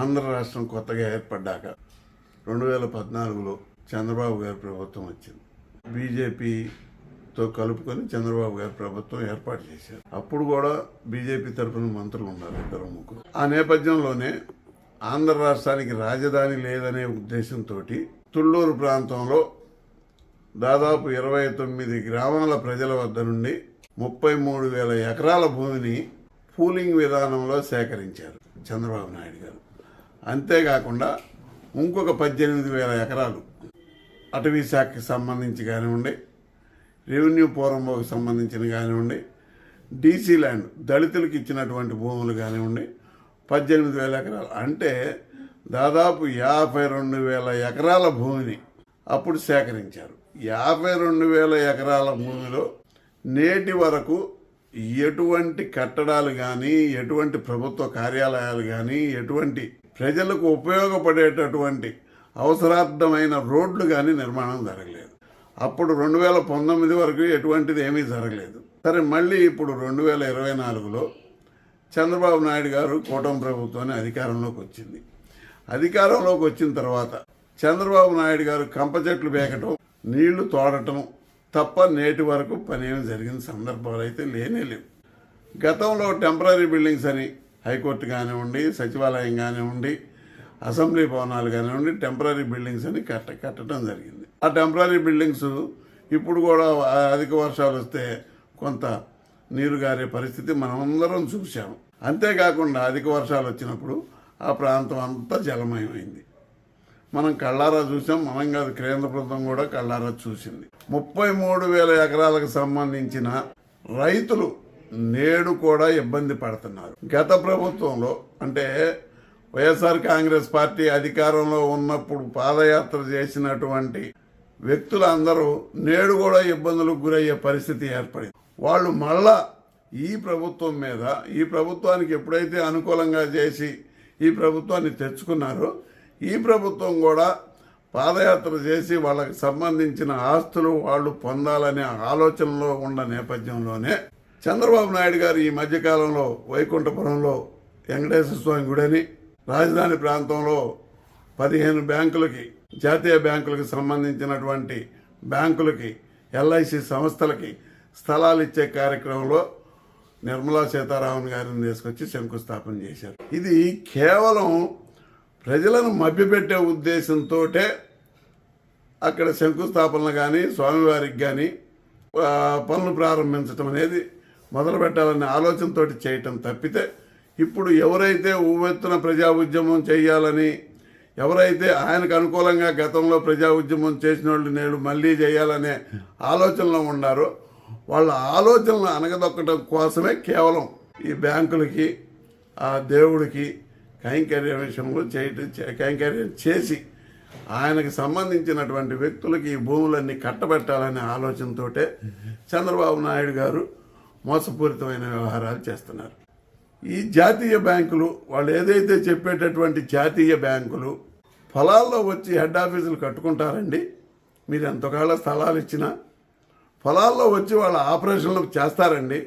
ఆంధ్ర రాష్ట్రం కొత్తగా ఏర్పడ్డాక రెండు వేల పద్నాలుగులో చంద్రబాబు గారి ప్రభుత్వం వచ్చింది. బీజేపీతో కలుపుకొని చంద్రబాబు గారి ప్రభుత్వం ఏర్పాటు చేశారు. అప్పుడు కూడా బీజేపీ తరఫున మంత్రులు ఉన్నారు ఇద్దరు ముగ్గురు. ఆ నేపథ్యంలోనే ఆంధ్ర రాష్ట్రానికి రాజధాని లేదనే ఉద్దేశంతో తుళ్ళూరు ప్రాంతంలో దాదాపు ఇరవై తొమ్మిది గ్రామాల ప్రజల వద్ద నుండి ముప్పై మూడు వేల ఎకరాల భూమిని పూలింగ్ విధానంలో సేకరించారు చంద్రబాబు నాయుడు గారు. అంతేకాకుండా ఇంకొక పద్దెనిమిది వేల ఎకరాలు అటవీ శాఖకి సంబంధించి కానివ్వండి రెవెన్యూ పూర్వంకి సంబంధించిన కానివ్వండి డీసీ ల్యాండ్ దళితులకు ఇచ్చినటువంటి భూములు కానివ్వండి పద్దెనిమిది వేల ఎకరాలు. అంటే దాదాపు యాభై రెండు వేల ఎకరాల భూమిని అప్పుడు సేకరించారు. యాభై రెండు వేల ఎకరాల భూమిలో నేటి వరకు ఎటువంటి కట్టడాలు కానీ ఎటువంటి ప్రభుత్వ కార్యాలయాలు కానీ ఎటువంటి ప్రజలకు ఉపయోగపడేటటువంటి అవసరార్థమైన రోడ్లు కానీ నిర్మాణం జరగలేదు. అప్పుడు రెండు వేల పంతొమ్మిది వరకు ఎటువంటిది ఏమీ జరగలేదు. సరే మళ్ళీ ఇప్పుడు రెండు వేల ఇరవై నాలుగులో చంద్రబాబు నాయుడు గారు కూటమి ప్రభుత్వాన్ని అధికారంలోకి వచ్చింది. అధికారంలోకి వచ్చిన తర్వాత చంద్రబాబు నాయుడు గారు కంప చెట్లు బేకటం నీళ్ళు తోడటం తప్ప నేటి వరకు పని ఏమి జరిగిన సందర్భాలు అయితే లేనే లేవు. గతంలో టెంపరీ బిల్డింగ్స్ అని హైకోర్టు కానివ్వండి సచివాలయం కానివ్వండి అసెంబ్లీ భవనాలు కానివ్వండి టెంపరీ బిల్డింగ్స్ అని కట్ట కట్టడం జరిగింది. ఆ టెంపరీ బిల్డింగ్స్ ఇప్పుడు కూడా అధిక వర్షాలు వస్తే కొంత నీరు గారే పరిస్థితి మనమందరం చూసాము అంతేకాకుండా అధిక వర్షాలు వచ్చినప్పుడు ఆ ప్రాంతం అంతా జలమయమైంది. మనం కళ్ళారా చూసాం మనం కాదు కేంద్ర ప్రభుత్వం కూడా కళ్ళారా చూసింది. ముప్పై మూడు వేల ఎకరాలకు సంబంధించిన రైతులు నేడు కూడా ఇబ్బంది పడుతున్నారు. గత ప్రభుత్వంలో అంటే వైఎస్ఆర్ కాంగ్రెస్ పార్టీ అధికారంలో ఉన్నప్పుడు పాదయాత్ర చేసినటువంటి వ్యక్తులందరూ నేడు కూడా ఇబ్బందులకు గురయ్యే పరిస్థితి ఏర్పడింది. వాళ్ళు మళ్ళా ఈ ప్రభుత్వం మీద ఈ ప్రభుత్వానికి ఎప్పుడైతే అనుకూలంగా చేసి ఈ ప్రభుత్వాన్ని తెచ్చుకున్నారో ఈ ప్రభుత్వం కూడా పాదయాత్ర చేసి వాళ్ళకి సంబంధించిన ఆస్తులు వాళ్ళు పొందాలనే ఆలోచనలో ఉన్న నేపథ్యంలోనే చంద్రబాబు నాయుడు గారు ఈ మధ్యకాలంలో వైకుంఠపురంలో వెంకటేశ్వర స్వామి గుడని రాజధాని ప్రాంతంలో పదిహేను బ్యాంకులకి జాతీయ బ్యాంకులకు సంబంధించినటువంటి బ్యాంకులకి ఎల్ఐసి సంస్థలకి స్థలాలు ఇచ్చే కార్యక్రమంలో నిర్మలా సీతారామన్ గారిని తీసుకొచ్చి శంకుస్థాపన చేశారు. ఇది కేవలం ప్రజలను మభ్యపెట్టే ఉద్దేశంతో అక్కడ శంకుస్థాపనలు కానీ స్వామివారికి కానీ పనులు ప్రారంభించటం అనేది మొదలు పెట్టాలనే ఆలోచనతో చేయటం తప్పితే ఇప్పుడు ఎవరైతే ఉవ్వెత్తున ప్రజా ఉద్యమం చేయాలని ఎవరైతే ఆయనకు అనుకూలంగా గతంలో ప్రజా ఉద్యమం చేసిన వాళ్ళు నేడు మళ్ళీ చేయాలనే ఆలోచనలో ఉన్నారో వాళ్ళ ఆలోచనలు అనగదొక్కడం కోసమే కేవలం ఈ బ్యాంకులకి ఆ దేవుడికి కైంకర్య విషయంలో చేయటం కైంకర్యం చేసి ఆయనకు సంబంధించినటువంటి వ్యక్తులకి ఈ భూములన్నీ కట్టబెట్టాలనే ఆలోచనతోటే చంద్రబాబు నాయుడు గారు మోసపూరితమైన వ్యవహారాలు చేస్తున్నారు. ఈ జాతీయ బ్యాంకులు వాళ్ళు ఏదైతే చెప్పేటటువంటి జాతీయ బ్యాంకులు పొలాల్లో వచ్చి హెడ్ ఆఫీసులు కట్టుకుంటారండి మీరు ఎంతకాళ్ళ స్థలాలు ఇచ్చినా పొలాల్లో వచ్చి వాళ్ళ ఆపరేషన్లు చేస్తారండి.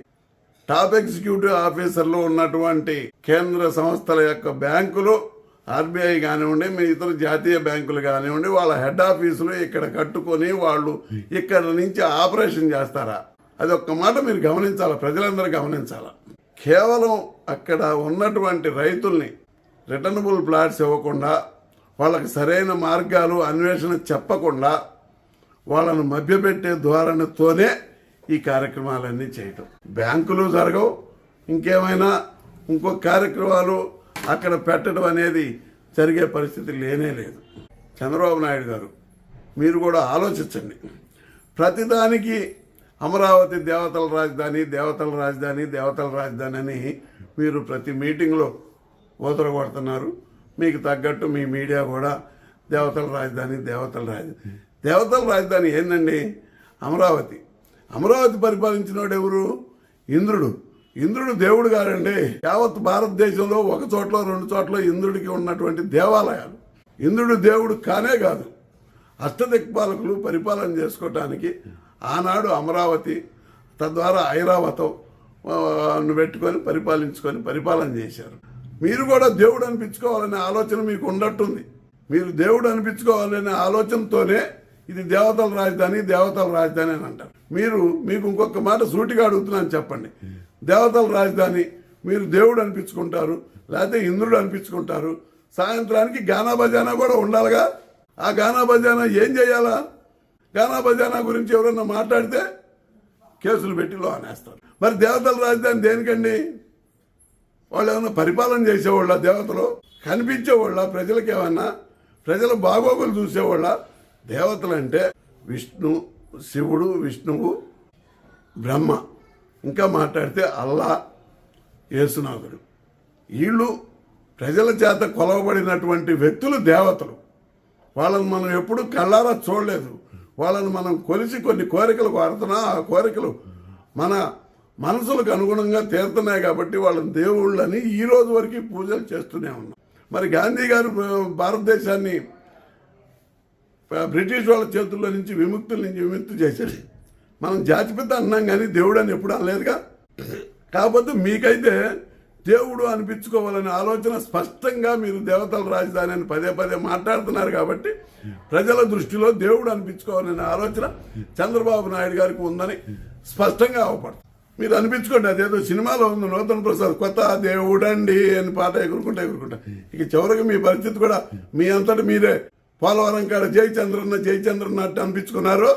టాప్ ఎగ్జిక్యూటివ్ ఆఫీసర్లు ఉన్నటువంటి కేంద్ర సంస్థల యొక్క బ్యాంకులు ఆర్బీఐ కానివ్వండి మీ ఇతర జాతీయ బ్యాంకులు కానివ్వండి వాళ్ళ హెడ్ ఆఫీసులు ఇక్కడ కట్టుకొని వాళ్ళు ఇక్కడ నుంచి ఆపరేషన్ చేస్తారా? అది ఒక్క మాట మీరు గమనించాలి? ప్రజలందరూ గమనించాలి? కేవలం అక్కడ ఉన్నటువంటి రైతుల్ని రిటర్నబుల్ ప్లాట్స్ ఇవ్వకుండా వాళ్ళకి సరైన మార్గాలు అన్వేషణ చెప్పకుండా వాళ్ళను మభ్యపెట్టే ధోరణితోనే ఈ కార్యక్రమాలన్నీ చేయటం. బ్యాంకులు జరగవు ఇంకేమైనా ఇంకో కార్యక్రమాలు అక్కడ పెట్టడం అనేది జరిగే పరిస్థితి లేనే లేదు. చంద్రబాబు నాయుడు గారు మీరు కూడా ఆలోచించండి. ప్రతిదానికి అమరావతి దేవతల రాజధాని దేవతల రాజధాని దేవతల రాజధాని అని మీరు ప్రతి మీటింగ్లో ఊతరగొడుతున్నారు. మీకు తగ్గట్టు మీ మీడియా కూడా దేవతల రాజధాని దేవతల రాజధాని. దేవతల రాజధాని ఏందండి? అమరావతి. అమరావతి పరిపాలించినోడు ఎవరు? ఇంద్రుడు. ఇంద్రుడు దేవుడు గారండి యావత్ భారతదేశంలో ఒక చోట్ల రెండు చోట్ల ఇంద్రుడికి ఉన్నటువంటి దేవాలయాలు. ఇంద్రుడు దేవుడు కానే కాదు. అష్టదిక్పాలకులు పరిపాలన చేసుకోవటానికి ఆనాడు అమరావతి తద్వారా ఐరావతం పెట్టుకొని పరిపాలించుకొని పరిపాలన చేశారు. మీరు కూడా దేవుడు అనిపించుకోవాలనే ఆలోచన మీకు ఉండట్టుంది మీరు దేవుడు అనిపించుకోవాలనే ఆలోచనతోనే ఇది దేవతల రాజధాని దేవతల రాజధాని అని అంటారు. మీరు మీకు ఇంకొక మాట సూటిగా అడుగుతున్నాను చెప్పండి. దేవతల రాజధాని మీరు దేవుడు అనిపించుకుంటారు లేకపోతే ఇంద్రుడు అనిపించుకుంటారు. సాయంత్రానికి గానా బజానా కూడా ఉండాలిగా. ఆ గానా బజానా ఏం చేయాలా? గానా బజానా గురించి ఎవరన్నా మాట్లాడితే కేసులు పెట్టి లో అనేస్తారు. మరి దేవతల రాజధాని దేనికండి? వాళ్ళు ఏమైనా పరిపాలన చేసేవాళ్ళ దేవతలు? కనిపించేవాళ్ళ ప్రజలకు ఏమన్నా? ప్రజల బాగోగులు చూసేవాళ్ళ? దేవతలు అంటే విష్ణు శివుడు విష్ణువు బ్రహ్మ. ఇంకా మాట్లాడితే అల్లా యేసునాథుడు. వీళ్ళు ప్రజల చేత కొలవబడినటువంటి వ్యక్తులు దేవతలు. వాళ్ళని మనం ఎప్పుడూ కళ్ళారా చూడలేదు. వాళ్ళని మనం కొలిసి కొన్ని కోరికలు కోరుతున్నా ఆ కోరికలు మన మనసులకు అనుగుణంగా తీరుతున్నాయి కాబట్టి వాళ్ళని దేవుళ్ళని ఈ రోజు వరకు పూజలు చేస్తూనే ఉన్నాం. మరి గాంధీ గారు భారతదేశాన్ని బ్రిటిష్ వాళ్ళ చేతుల్లో నుంచి విముక్తుల నుంచి విముక్తి చేసేది. మనం జాతిపిత అన్నాం కానీ దేవుడు అని ఎప్పుడు అనలేదుగా. కాకపోతే మీకైతే దేవుడు అనిపించుకోవాలనే ఆలోచన స్పష్టంగా మీరు దేవతల రాజధాని అని పదే పదే మాట్లాడుతున్నారు కాబట్టి ప్రజల దృష్టిలో దేవుడు అనిపించుకోవాలనే ఆలోచన చంద్రబాబు నాయుడు గారికి ఉందని స్పష్టంగా అవపడుతుంది. మీరు అనిపించుకోండి అదేదో సినిమాలో ఉంది నూతన ప్రసాద్ కొత్త దేవుడండి అని పాట ఎగురుకుంటా ఎగురుకుంటా. ఇక చివరికి మీ పరిస్థితి కూడా మీ అంతటి మీరే. పోలవరం కాడ జయచంద్రన్న జయచంద్రన్న అంటే అనిపించుకున్నారు.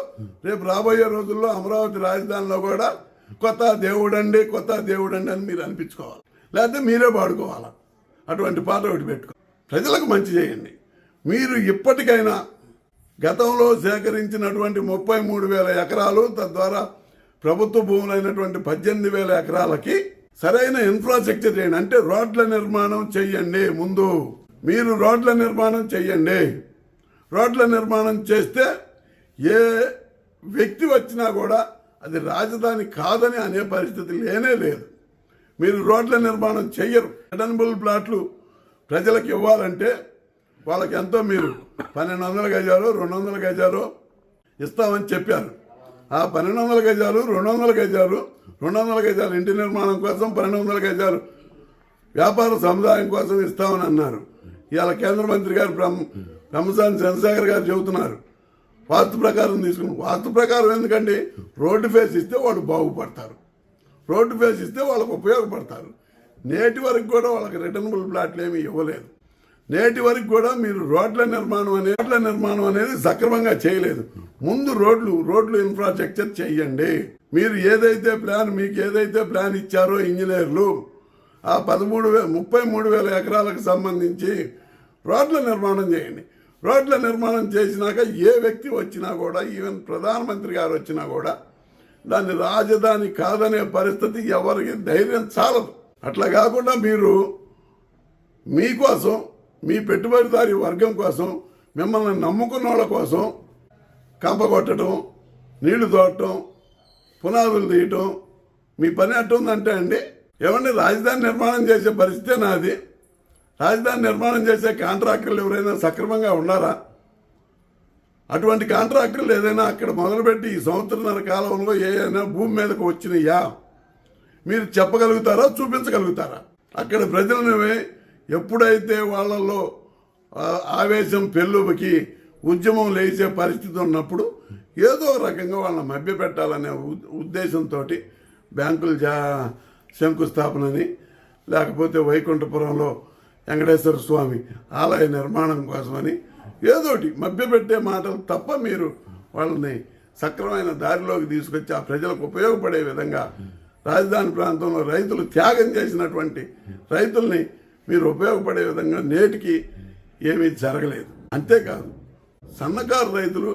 రేపు రాబోయే రోజుల్లో అమరావతి రాజధానిలో కూడా కొత్త దేవుడండి కొత్త దేవుడండి అని మీరు అనిపించుకోవాలి. లేకపోతే మీరే పాడుకోవాలా? అటువంటి పాట ఒకటి పెట్టుకో. ప్రజలకు మంచి చేయండి. మీరు ఇప్పటికైనా గతంలో సేకరించినటువంటి ముప్పై మూడు వేల ఎకరాలు తద్వారా ప్రభుత్వ భూములైనటువంటి పద్దెనిమిది వేల ఎకరాలకి సరైన ఇన్ఫ్రాస్ట్రక్చర్ చేయండి. అంటే రోడ్ల నిర్మాణం చెయ్యండి ముందు. మీరు రోడ్ల నిర్మాణం చెయ్యండి. రోడ్ల నిర్మాణం చేస్తే ఏ వ్యక్తి వచ్చినా కూడా అది రాజధాని కాదని అనే పరిస్థితి లేనే లేదు. మీరు రోడ్ల నిర్మాణం చెయ్యరు. అటనబుల్ ప్లాట్లు ప్రజలకు ఇవ్వాలంటే వాళ్ళకి ఎంతో మీరు పన్నెండు వందల గజాలు రెండు వందల గజాలు ఇస్తామని చెప్పారు. ఆ పన్నెండు వందల గజాలు రెండు వందల గజాలు రెండు వందల గజాలు ఇంటి నిర్మాణం కోసం పన్నెండు వందల గజాలు వ్యాపార సముదాయం కోసం ఇస్తామని అన్నారు. ఇవాళ కేంద్ర మంత్రి గారు బ్రహ్మ బ్రహ్మసాని చంద్రశేఖర్ గారు చెబుతున్నారు. వాస్తు ప్రకారం తీసుకుని వాస్తు ప్రకారం ఎందుకండి? రోడ్డు ఫేస్ ఇస్తే వాళ్ళు బాగుపడతారు. రోడ్డు ఫేస్ ఇస్తే వాళ్ళకు ఉపయోగపడతారు. నేటి వరకు కూడా వాళ్ళకి రిటర్నబుల్ ప్లాట్లు ఏమి ఇవ్వలేదు. నేటి వరకు కూడా మీరు రోడ్ల నిర్మాణం అనేది రోడ్ల నిర్మాణం అనేది సక్రమంగా చేయలేదు. ముందు రోడ్లు రోడ్లు ఇన్ఫ్రాస్ట్రక్చర్ చేయండి. మీరు ఏదైతే ప్లాన్ మీకు ఏదైతే ప్లాన్ ఇచ్చారో ఇంజనీర్లు ఆ పదమూడు వేల ముప్పై మూడు వేల ఎకరాలకు సంబంధించి రోడ్ల నిర్మాణం చేయండి. రోడ్ల నిర్మాణం చేసినాక ఏ వ్యక్తి వచ్చినా కూడా ఈవెన్ ప్రధానమంత్రి గారు వచ్చినా కూడా దాన్ని రాజధాని కాదనే పరిస్థితి ఎవరికి ధైర్యం చాలదు. అట్లా కాకుండా మీరు మీకోసం మీ పెట్టుబడిదారి వర్గం కోసం మిమ్మల్ని నమ్ముకున్న వాళ్ళ కోసం కంపగొట్టడం నీళ్ళు తోడటం పునాదులు తీయటం మీ పని అట్టుందంటే అండి ఏమండి రాజధాని నిర్మాణం చేసే పరిస్థితే నాది రాజధాని నిర్మాణం చేసే కాంట్రాక్టర్లు ఎవరైనా సక్రమంగా ఉన్నారా? అటువంటి కాంట్రాక్టులు ఏదైనా అక్కడ మొదలుపెట్టి ఈ సంవత్సరంన్నర కాలంలో ఏదైనా భూమి మీదకు వచ్చినాయా? మీరు చెప్పగలుగుతారా? చూపించగలుగుతారా? అక్కడ ప్రజలనే ఎప్పుడైతే వాళ్ళల్లో ఆవేశం పెళ్ళుకి ఉద్యమం లేచే పరిస్థితి ఉన్నప్పుడు ఏదో రకంగా వాళ్ళని మభ్యపెట్టాలనే ఉ- ఉద్దేశంతో బ్యాంకులు జా శంకుస్థాపనని లేకపోతే వైకుంఠపురంలో వెంకటేశ్వర స్వామి ఆలయ నిర్మాణం కోసమని ఏదోటి మభ్యపెట్టే మాటలు తప్ప మీరు వాళ్ళని సక్రమైన దారిలోకి తీసుకొచ్చి ఆ ప్రజలకు ఉపయోగపడే విధంగా రాజధాని ప్రాంతంలో రైతులు త్యాగం చేసినటువంటి రైతుల్ని మీరు ఉపయోగపడే విధంగా నేటికి ఏమీ జరగలేదు. అంతేకాదు సన్నకారు రైతులు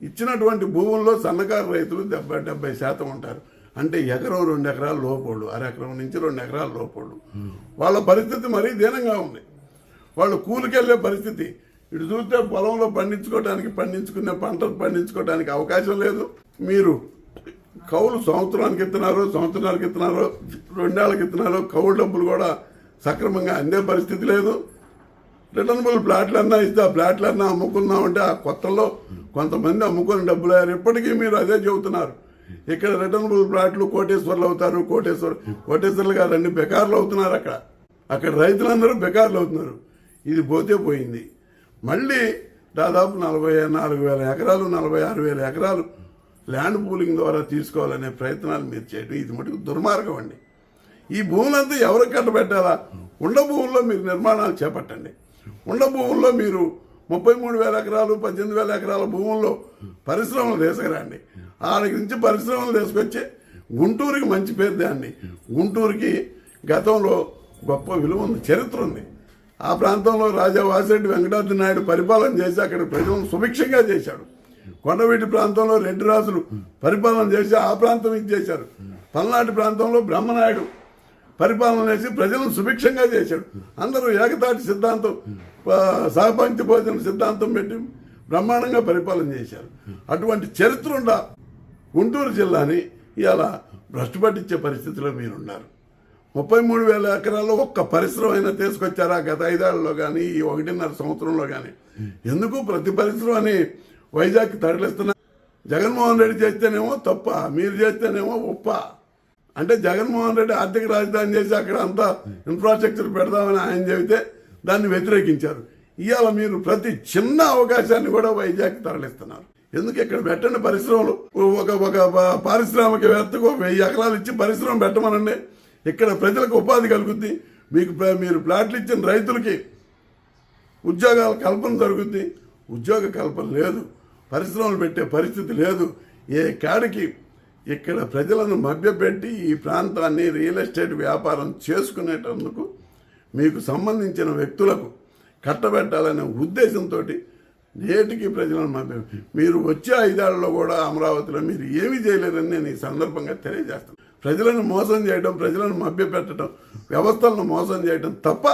ఇచ్చినటువంటి భూముల్లో సన్నకారు రైతులు డెబ్బై డెబ్బై శాతం ఉంటారు. అంటే ఎకరం రెండు ఎకరాల లోపోళ్ళు అరెకరం నుంచి రెండు ఎకరాల లోపోళ్ళు. వాళ్ళ పరిస్థితి మరీ దీనంగా ఉంది. వాళ్ళు కూలికెళ్ళే పరిస్థితి ఇటు చూస్తే పొలంలో పండించుకోవడానికి పండించుకునే పంటలు పండించుకోవడానికి అవకాశం లేదు. మీరు కౌలు సంవత్సరానికి ఇస్తున్నారు సంవత్సరానికి ఇస్తున్నారు రెండేళ్ళకి ఇస్తున్నారు కౌలు డబ్బులు కూడా సక్రమంగా అందే పరిస్థితి లేదు. రిటర్నబుల్ ప్లాట్లన్నా ఇస్తే ఆ ప్లాట్లన్నా అమ్ముకుందామంటే ఆ కొత్తలో కొంతమంది అమ్ముకుని డబ్బులు అయ్యారు. ఇప్పటికీ మీరు అదే చెబుతున్నారు. ఇక్కడ రిటర్నబుల్ ప్లాట్లు కోటేశ్వర్లు అవుతారు. కోటేశ్వర్ కోటేశ్వర్లు కాదండి బెకార్లు అవుతున్నారు అక్కడ. అక్కడ రైతులందరూ బెకార్లు అవుతున్నారు. ఇది పోతే పోయింది. మళ్ళీ దాదాపు నలభై నాలుగు వేల ఎకరాలు నలభై ఆరు వేల ఎకరాలు ల్యాండ్ పూలింగ్ ద్వారా తీసుకోవాలనే ప్రయత్నాలు మీరు చేయడం ఇది మటుకు దుర్మార్గం అండి. ఈ భూములంతా ఎవరికి కట్టబెట్టాలా? ఉండ భూముల్లో మీరు నిర్మాణాలు చేపట్టండి. ఉండ భూముల్లో మీరు ముప్పై మూడు వేల ఎకరాలు పద్దెనిమిది వేల ఎకరాల భూముల్లో పరిశ్రమలు తీసుకురండి. ఆడికి నుంచి పరిశ్రమలు తీసుకొచ్చి గుంటూరుకి మంచి పేరు దాన్ని. గుంటూరుకి గతంలో గొప్ప విలువ ఉంది చరిత్ర ఉంది. ఆ ప్రాంతంలో రాజా వాసిరెడ్డి వెంకటాద్రి నాయుడు పరిపాలన చేసి అక్కడ ప్రజలను సుభిక్షంగా చేశాడు. కొండవీటి ప్రాంతంలో రెడ్డి రాజులు పరిపాలన చేసి ఆ ప్రాంతం ఇది చేశారు. పల్నాటి ప్రాంతంలో బ్రహ్మనాయుడు పరిపాలన చేసి ప్రజలను సుభిక్షంగా చేశాడు. అందరూ ఏకతాటి సిద్ధాంతం సహపంక్తి భోజన సిద్ధాంతం పెట్టి బ్రహ్మాండంగా పరిపాలన చేశారు. అటువంటి చరిత్ర ఉండ గుంటూరు జిల్లాని ఇలా భ్రష్టు పట్టించే పరిస్థితిలో మీరున్నారు. ముప్పై మూడు వేల ఎకరాల్లో ఒక్క పరిశ్రమ అయినా తీసుకొచ్చారా గత ఐదేళ్ళలో కానీ ఈ ఒకటిన్నర సంవత్సరంలో కానీ ఎందుకు ప్రతి పరిశ్రమని వైజాగ్ తరలిస్తున్నా? జగన్మోహన్ రెడ్డి చేస్తేనేమో తప్ప మీరు చేస్తేనేమో ఉప్ప. అంటే జగన్మోహన్ రెడ్డి ఆర్థిక రాజధాని చేసి అక్కడ అంతా ఇన్ఫ్రాస్ట్రక్చర్ పెడదామని ఆయన చెబితే దాన్ని వ్యతిరేకించారు. ఇవాళ మీరు ప్రతి చిన్న అవకాశాన్ని కూడా వైజాగ్ తరలిస్తున్నారు. ఎందుకు ఇక్కడ పెట్టండి పరిశ్రమలు? ఒక ఒక పారిశ్రామికవేత్తకు ఒక వెయ్యి ఎకరాలు ఇచ్చి పరిశ్రమ పెట్టమనండి. ఇక్కడ ప్రజలకు ఉపాధి కలుగుద్ది. మీకు మీరు ప్లాట్లు ఇచ్చిన రైతులకి ఉద్యోగాల కల్పన జరుగుద్ది. ఉద్యోగ కల్పన లేదు. పరిశ్రమలు పెట్టే పరిస్థితి లేదు. ఏ కాడికి ఇక్కడ ప్రజలను మభ్యపెట్టి ఈ ప్రాంతాన్ని రియల్ ఎస్టేట్ వ్యాపారం చేసుకునేటందుకు మీకు సంబంధించిన వ్యక్తులకు కట్టబెట్టాలనే ఉద్దేశంతో నేటికి ప్రజలను మభ్య మీరు వచ్చే ఐదేళ్ళలో కూడా అమరావతిలో మీరు ఏమీ చేయలేరని నేను ఈ సందర్భంగా తెలియజేస్తాను ప్రజలను మోసం చేయడం ప్రజలను మభ్యపెట్టడం వ్యవస్థలను మోసం చేయడం తప్ప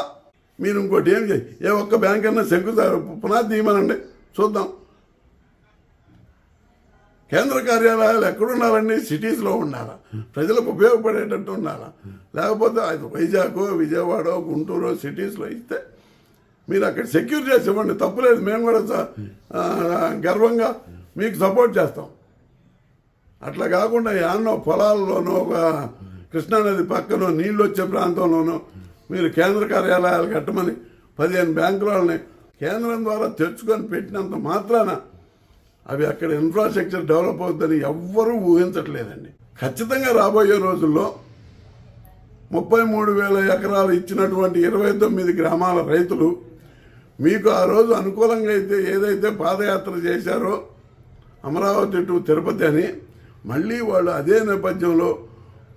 మీరు ఇంకోటి ఏం చేయి ఏ ఒక్క బ్యాంక్ అన్నా శంకు పునాది తీయమనండి. చూద్దాం. కేంద్ర కార్యాలయాలు ఎక్కడున్నారండి? సిటీస్లో ఉండాలా? ప్రజలకు ఉపయోగపడేటట్టు ఉండాలా? లేకపోతే అది వైజాగ్ విజయవాడ గుంటూరు సిటీస్లో ఇస్తే మీరు అక్కడ సెక్యూర్ చేసి ఇవ్వండి. తప్పులేదు మేము కూడా స- గర్వంగా మీకు సపోర్ట్ చేస్తాం. అట్లా కాకుండా యాన్నో పొలాల్లోనో ఒక కృష్ణానది పక్కనో నీళ్ళు వచ్చే ప్రాంతంలోనో మీరు కేంద్ర కార్యాలయాలు కట్టమని పదిహేను బ్యాంకులని కేంద్రం ద్వారా తెచ్చుకొని పెట్టినంత మాత్రాన అవి అక్కడ ఇన్ఫ్రాస్ట్రక్చర్ డెవలప్ అవుతుందని ఎవ్వరూ ఊహించట్లేదండి. ఖచ్చితంగా రాబోయే రోజుల్లో ముప్పై మూడు వేల ఎకరాలు ఇచ్చినటువంటి ఇరవై తొమ్మిది గ్రామాల రైతులు మీకు ఆ రోజు అనుకూలంగా అయితే ఏదైతే పాదయాత్ర చేశారో అమరావతి టు తిరుపతి అని మళ్ళీ వాళ్ళు అదే నేపథ్యంలో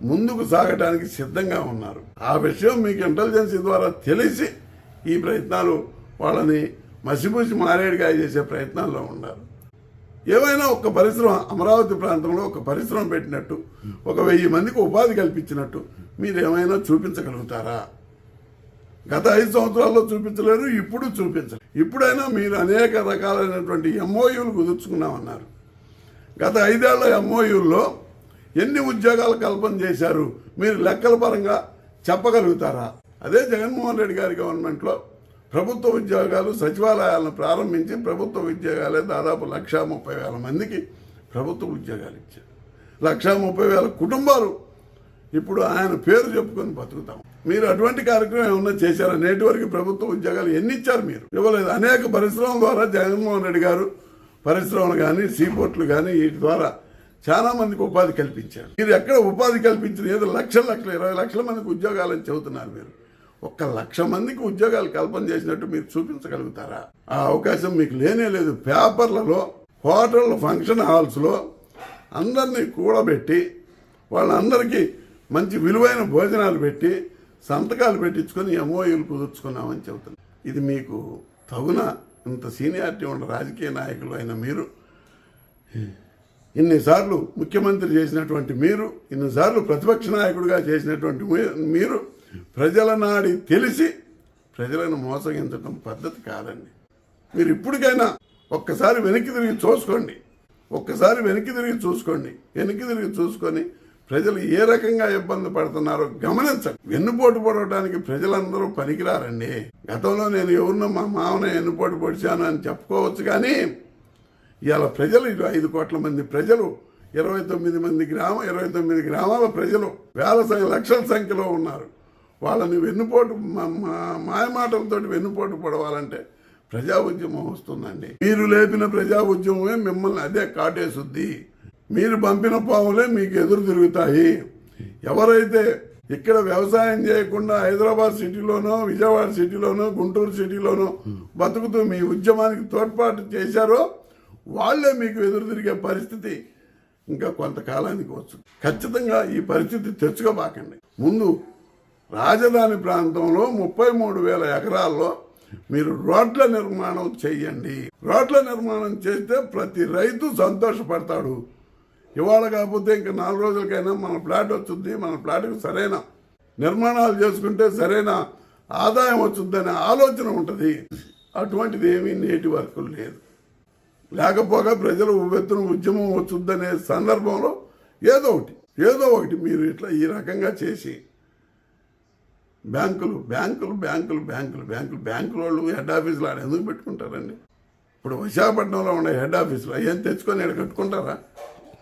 ముందుకు సాగడానికి సిద్ధంగా ఉన్నారు. ఆ విషయం మీకు ఇంటెలిజెన్స్ ద్వారా తెలిసి ఈ ప్రయత్నాలు వాళ్ళని మసిపూసి మారేడుగా చేసే ప్రయత్నాల్లో ఉన్నారు. ఏమైనా ఒక పరిశ్రమ అమరావతి ప్రాంతంలో ఒక పరిశ్రమ పెట్టినట్టు ఒక వెయ్యి మందికి ఉపాధి కల్పించినట్టు మీరు ఏమైనా చూపించగలుగుతారా? గత ఐదు సంవత్సరాల్లో చూపించలేరు ఇప్పుడు చూపించలేరు ఇప్పుడైనా మీరు అనేక రకాలైనటువంటి ఎంఓయూలు కుదుర్చుకున్నామన్నారు. గత ఐదేళ్ళ ఎంఓయూల్లో ఎన్ని ఉద్యోగాలు కల్పన చేశారు? మీరు లెక్కల పరంగా చెప్పగలుగుతారా? అదే జగన్మోహన్ రెడ్డి గారి గవర్నమెంట్లో ప్రభుత్వ ఉద్యోగాలు సచివాలయాలను ప్రారంభించి ప్రభుత్వ ఉద్యోగాలే దాదాపు లక్షా ముప్పై వేల మందికి ప్రభుత్వ ఉద్యోగాలు ఇచ్చారు. లక్షా ముప్పై వేల కుటుంబాలు ఇప్పుడు ఆయన పేరు చెప్పుకొని బతుకుతాం. మీరు అటువంటి కార్యక్రమం ఏమన్నా చేశారా? నేటి వరకు ప్రభుత్వ ఉద్యోగాలు ఎన్ని ఇచ్చారు మీరు? ఇవ్వలేదు. అనేక పరిశ్రమల ద్వారా జగన్మోహన్ రెడ్డి గారు పరిశ్రమలు కానీ సీపోర్ట్లు కానీ వీటి ద్వారా చాలా మందికి ఉపాధి కల్పించారు. మీరు ఎక్కడ ఉపాధి కల్పించిన ఏదో లక్షల లక్షల ఇరవై లక్షల మందికి ఉద్యోగాలని చెబుతున్నారు మీరు. ఒక్క లక్ష మందికి ఉద్యోగాలు కల్పన చేసినట్టు మీరు చూపించగలుగుతారా? ఆ అవకాశం మీకు లేనే లేదు. పేపర్లలో హోటళ్ళ ఫంక్షన్ హాల్స్లో అందరినీ కూడబెట్టి వాళ్ళందరికీ మంచి విలువైన భోజనాలు పెట్టి సంతకాలు పెట్టించుకొని ఎంఓయూలు కుదుర్చుకున్నామని చెబుతున్నాను ఇది మీకు తగున ఇంత సీనియారిటీ ఉన్న రాజకీయ నాయకులు అయిన మీరు ఇన్నిసార్లు ముఖ్యమంత్రి చేసినటువంటి మీరు ఇన్నిసార్లు ప్రతిపక్ష నాయకుడిగా చేసినటువంటి మీ- మీరు ప్రజల నాడి తెలిసి ప్రజలను మోసగించడం పద్ధతి కాదండి. మీరు ఇప్పటికైనా ఒక్కసారి వెనక్కి తిరిగి చూసుకోండి. ఒక్కసారి వెనక్కి తిరిగి చూసుకోండి. వెనక్కి తిరిగి చూసుకొని ప్రజలు ఏ రకంగా ఇబ్బంది పడుతున్నారో గమనించండి. వెన్నుపోటు పడటానికి ప్రజలందరూ పనికిరారండి. గతంలో నేను ఎవరినో మా మామనే వెన్నుపోటు పొడిచాను అని చెప్పుకోవచ్చు కానీ ఇవాళ ప్రజలు ఇటు ఐదు కోట్ల మంది ప్రజలు ఇరవై తొమ్మిది మంది గ్రామ ఇరవై తొమ్మిది గ్రామాల ప్రజలు వేల సంఖ్య లక్షల సంఖ్యలో ఉన్నారు. వాళ్ళని వెన్నుపోటు మాయమాటలతో వెన్నుపోటు పడవాలంటే ప్రజా ఉద్యమం వస్తుందండి. మీరు లేపిన ప్రజా ఉద్యమమే మిమ్మల్ని అదే కాటేసుద్ది. మీరు పంపిన పాములే మీకు ఎదురు తిరుగుతాయి. ఎవరైతే ఇక్కడ వ్యవసాయం చేయకుండా హైదరాబాద్ సిటీలోనో విజయవాడ సిటీలోనో గుంటూరు సిటీలోనో బతుకుతూ మీ ఉద్యమానికి తోడ్పాటు చేశారో వాళ్ళే మీకు ఎదురు తిరిగే పరిస్థితి ఇంకా కొంతకాలానికి వచ్చు. ఖచ్చితంగా ఈ పరిస్థితి తెచ్చుకోబాకండి. ముందు రాజధాని ప్రాంతంలో ముప్పై మూడు వేల ఎకరాల్లో మీరు రోడ్ల నిర్మాణం చేయండి. రోడ్ల నిర్మాణం చేస్తే ప్రతి రైతు సంతోషపడతాడు. ఇవాళ కాకపోతే ఇంకా నాలుగు రోజులకైనా మన ప్లాట్ వస్తుంది మన ఫ్లాట్కి సరైన నిర్మాణాలు చేసుకుంటే సరైన ఆదాయం వస్తుందనే ఆలోచన ఉంటుంది. అటువంటిది ఏమీ నేటి వరకు లేదు. లేకపోగా ప్రజలు ఉవ్వెత్తున ఉద్యమం వచ్చుద్దనే సందర్భంలో ఏదో ఒకటి ఏదో ఒకటి మీరు ఇట్లా ఈ రకంగా చేసి బ్యాంకులు బ్యాంకులు బ్యాంకులు బ్యాంకులు బ్యాంకులు బ్యాంకుల వాళ్ళు హెడ్ ఆఫీసులు ఆడ ఎందుకు పెట్టుకుంటారండి? ఇప్పుడు విశాఖపట్నంలో ఉండే హెడ్ ఆఫీసులు ఏం తెచ్చుకొని ఇక్కడ కట్టుకుంటారా?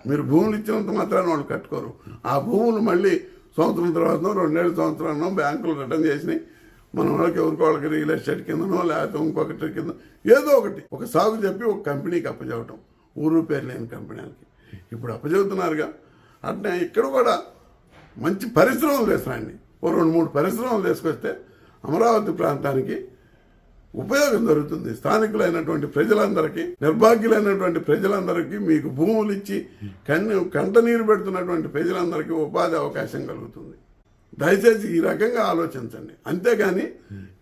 మీరు భూములు ఇచ్చినంత మాత్రాన్ని వాళ్ళు కట్టుకోరు. ఆ భూములు మళ్ళీ సంవత్సరం తర్వాత రెండేళ్ళ సంవత్సరాలను బ్యాంకులు రిటర్న్ చేసినాయి. మన వాళ్ళకి ఎవరికి వాళ్ళకి రియల్ ఎస్టేట్ కిందనో లేకపోతే ఇంకొకటి కింద ఏదో ఒకటి. ఒక సాగు చెప్పి ఒక కంపెనీకి అప్పచెవటం ఊరు పేరు లేని కంపెనీలకి ఇప్పుడు అప్పచెబుతున్నారుగా అట్నే ఇక్కడ కూడా మంచి పరిశ్రమలు తీసుకురండి ఓ రెండు మూడు పరిశ్రమలు తీసుకొస్తే అమరావతి ప్రాంతానికి ఉపయోగం జరుగుతుంది. స్థానికులైనటువంటి ప్రజలందరికీ నిర్భాగ్యులైనటువంటి ప్రజలందరికీ మీకు భూములు ఇచ్చి కన్ను కంట నీరు పెడుతున్నటువంటి ప్రజలందరికీ ఉపాధి అవకాశం కలుగుతుంది. దయచేసి ఈ రకంగా ఆలోచించండి. అంతేగాని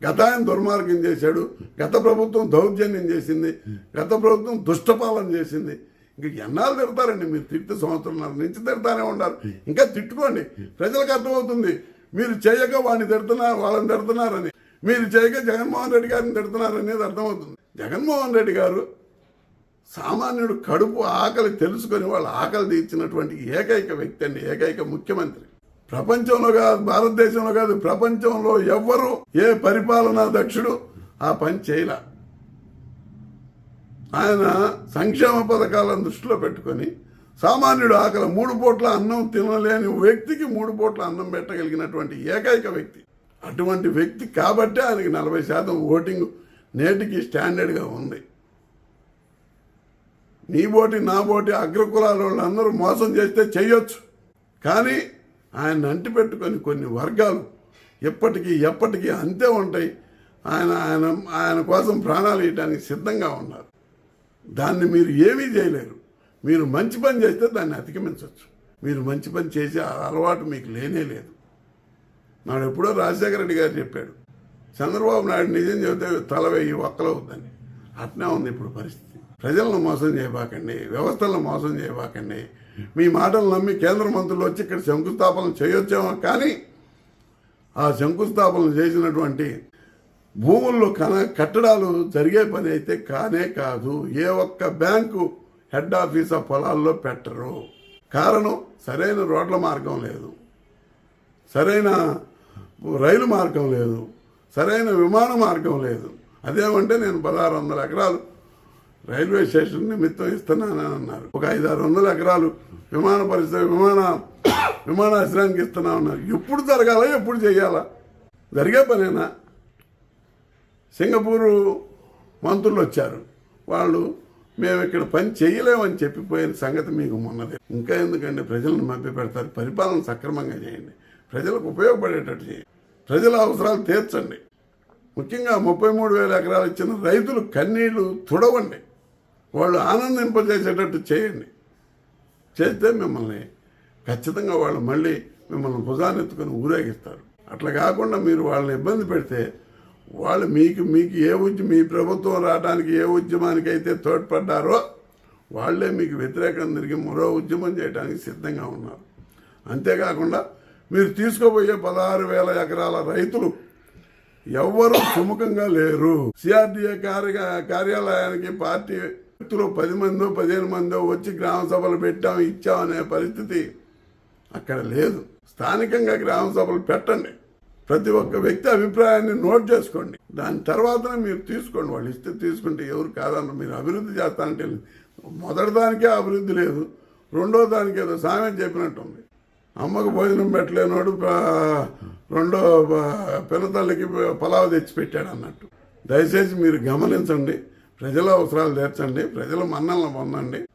గత ఆయన దుర్మార్గం చేశాడు గత ప్రభుత్వం దౌర్జన్యం చేసింది గత ప్రభుత్వం దుష్టపాలన చేసింది. ఇంకా ఎన్నాళ్ళు తిడతారండి? మీరు తిట్టు సంవత్సరంన్నర నుంచి తిడతానే ఉండాలి ఇంకా తిట్టుకోండి. ప్రజలకు అర్థమవుతుంది. మీరు చేయక వాడిని తిడుతున్నారు వాళ్ళని తిడుతున్నారని. మీరు చేయక జగన్మోహన్ రెడ్డి గారిని తిడుతున్నారు అనేది అర్థమవుతుంది. జగన్మోహన్ రెడ్డి గారు సామాన్యుడు కడుపు ఆకలి తెలుసుకొని వాళ్ళ ఆకలి తీర్చినటువంటి ఏకైక వ్యక్తి అండి ఏకైక ముఖ్యమంత్రి. ప్రపంచంలో కాదు భారతదేశంలో కాదు ప్రపంచంలో ఎవ్వరు ఏ పరిపాలనా దక్షుడు ఆ పని చేయలే. ఆయన సంక్షేమ పథకాలను దృష్టిలో పెట్టుకొని సామాన్యుడు ఆకలి మూడు పూట్ల అన్నం తినలేని వ్యక్తికి మూడు పూట్ల అన్నం పెట్టగలిగినటువంటి ఏకైక వ్యక్తి. అటువంటి వ్యక్తి కాబట్టి ఆయనకి నలభై శాతం ఓటింగ్ నేటికి స్టాండర్డ్గా ఉంది. నీ బోటి నా బోటి అగ్రకులాల వాళ్ళందరూ మోసం చేస్తే చేయొచ్చు. కానీ ఆయన అంటి పెట్టుకొని కొన్ని వర్గాలు ఎప్పటికీ ఎప్పటికీ అంతే ఉంటాయి. ఆయన ఆయన ఆయన కోసం ప్రాణాలు ఇవ్వడానికి సిద్ధంగా ఉన్నారు. దాన్ని మీరు ఏమీ చేయలేరు. మీరు మంచి పని చేస్తే దాన్ని అధిగమించవచ్చు మీరు మంచి పని చేసే అలవాటు మీకు లేనే లేదు. నాడు ఎప్పుడో రాజశేఖర రెడ్డి గారు చెప్పాడు చంద్రబాబు నాయుడు నిజం చెబితే తల వెయ్యి ఒక్కలవుద్దని అట్నే ఉంది ఇప్పుడు పరిస్థితి. ప్రజలను మోసం చేయబాకండి వ్యవస్థలను మోసం చేయబాకండి. మీ మాటలు నమ్మి కేంద్ర మంత్రులు వచ్చి ఇక్కడ శంకుస్థాపన చేయొచ్చేమో కానీ ఆ శంకుస్థాపన చేసినటువంటి భూముల్లో కన కట్టడాలు జరిగే పని అయితే కానే కాదు. ఏ ఒక్క బ్యాంకు హెడ్ ఆఫీస్ ఆ పొలాల్లో పెట్టరు. కారణం సరైన రోడ్ల మార్గం లేదు. సరైన రైలు మార్గం లేదు సరైన విమాన మార్గం లేదు. అదేమంటే నేను పదహారు వందల ఎకరాలు రైల్వే స్టేషన్ నిమిత్తం ఇస్తున్నానని అన్నారు. ఒక ఐదు ఆరు వందల ఎకరాలు విమాన పరిస్థితి విమాన విమానాశ్రయానికి ఇస్తున్నా ఉన్నారు ఎప్పుడు జరగాల ఎప్పుడు చేయాలా? జరిగే పనేనా? సింగపూరు మంత్రులు వచ్చారు. వాళ్ళు మేము ఇక్కడ పని చేయలేమని చెప్పిపోయిన సంగతి మీకు మొన్నది. ఇంకా ఎందుకంటే ప్రజలను మభ్య పెడతారు పరిపాలన సక్రమంగా చేయండి. ప్రజలకు ఉపయోగపడేటట్టు చేయండి ప్రజల అవసరాలు తీర్చండి. ముఖ్యంగా ముప్పై మూడు వేల ఎకరాలు ఇచ్చిన రైతులు కన్నీళ్ళు తుడవండి. వాళ్ళు ఆనందింపజేసేటట్టు చేయండి. చేస్తే మిమ్మల్ని ఖచ్చితంగా వాళ్ళు మళ్ళీ మిమ్మల్ని భుజానెత్తుకొని ఎత్తుకొని ఊరేగిస్తారు. అట్లా కాకుండా మీరు వాళ్ళని ఇబ్బంది పెడితే వాళ్ళు మీకు మీకు ఏ ఉద్యమం మీ ప్రభుత్వం రావడానికి ఏ ఉద్యమానికి అయితే తోడ్పడ్డారో వాళ్ళే మీకు వ్యతిరేకంగా తిరిగి మరో ఉద్యమం చేయడానికి సిద్ధంగా ఉన్నారు. అంతేకాకుండా మీరు తీసుకోబోయే పదహారు వేల ఎకరాల రైతులు ఎవ్వరూ సుముఖంగా లేరు. సిఆర్డీఏ కార్య కార్యాలయానికి పార్టీ వ్యక్తులు పది మందో పదిహేను మందో వచ్చి గ్రామ సభలు పెట్టాం ఇచ్చాం అనే పరిస్థితి అక్కడ లేదు. స్థానికంగా గ్రామ సభలు పెట్టండి. ప్రతి ఒక్క వ్యక్తి అభిప్రాయాన్ని నోట్ చేసుకోండి. దాని తర్వాతనే మీరు తీసుకోండి. వాళ్ళు ఇస్తే తీసుకుంటే ఎవరు కాదన్న మీరు అభివృద్ధి చేస్తానంటే మొదటి దానికే అభివృద్ధి లేదు. రెండో దానికి ఏదో సామెత చెప్పినట్టుంది. అమ్మకు భోజనం పెట్టలేనోడు రెండో ప- పిల్లతల్లికి పలావ్ తెచ్చి పెట్టాడు అన్నట్టు. దయచేసి మీరు గమనించండి ప్రజల అవసరాలు తీర్చండి ప్రజల మన్నలను పొందండి.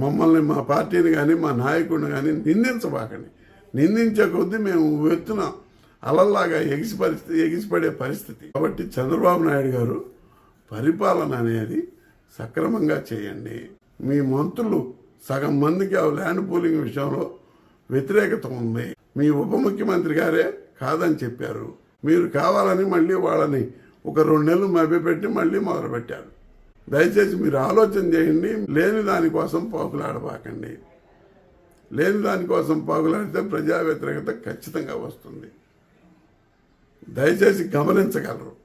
మమ్మల్ని మా పార్టీని కానీ మా నాయకుడిని కానీ నిందించబాకండి. నిందించే కొద్దీ మేము ఎత్తున అలల్లాగా ఎగిసి పరిస్థితి ఎగిసిపడే పరిస్థితి. కాబట్టి చంద్రబాబు నాయుడు గారు పరిపాలన అనేది సక్రమంగా చేయండి. మీ మంత్రులు సగం మందికి ఆ ల్యాండ్ పూలింగ్ విషయంలో వ్యతిరేకత ఉంది. మీ ఉప ముఖ్యమంత్రి గారే కాదని చెప్పారు. మీరు కావాలని మళ్ళీ వాళ్ళని ఒక రెండు నెలలు మభ్యపెట్టి మళ్ళీ మొదలుపెట్టారు. దయచేసి మీరు ఆలోచన చేయండి. లేని దానికోసం పాకులాడబాకండి. లేని దానికోసం పాకులాడితే ప్రజా వ్యతిరేకత ఖచ్చితంగా వస్తుంది. దయచేసి గమనించగలరు.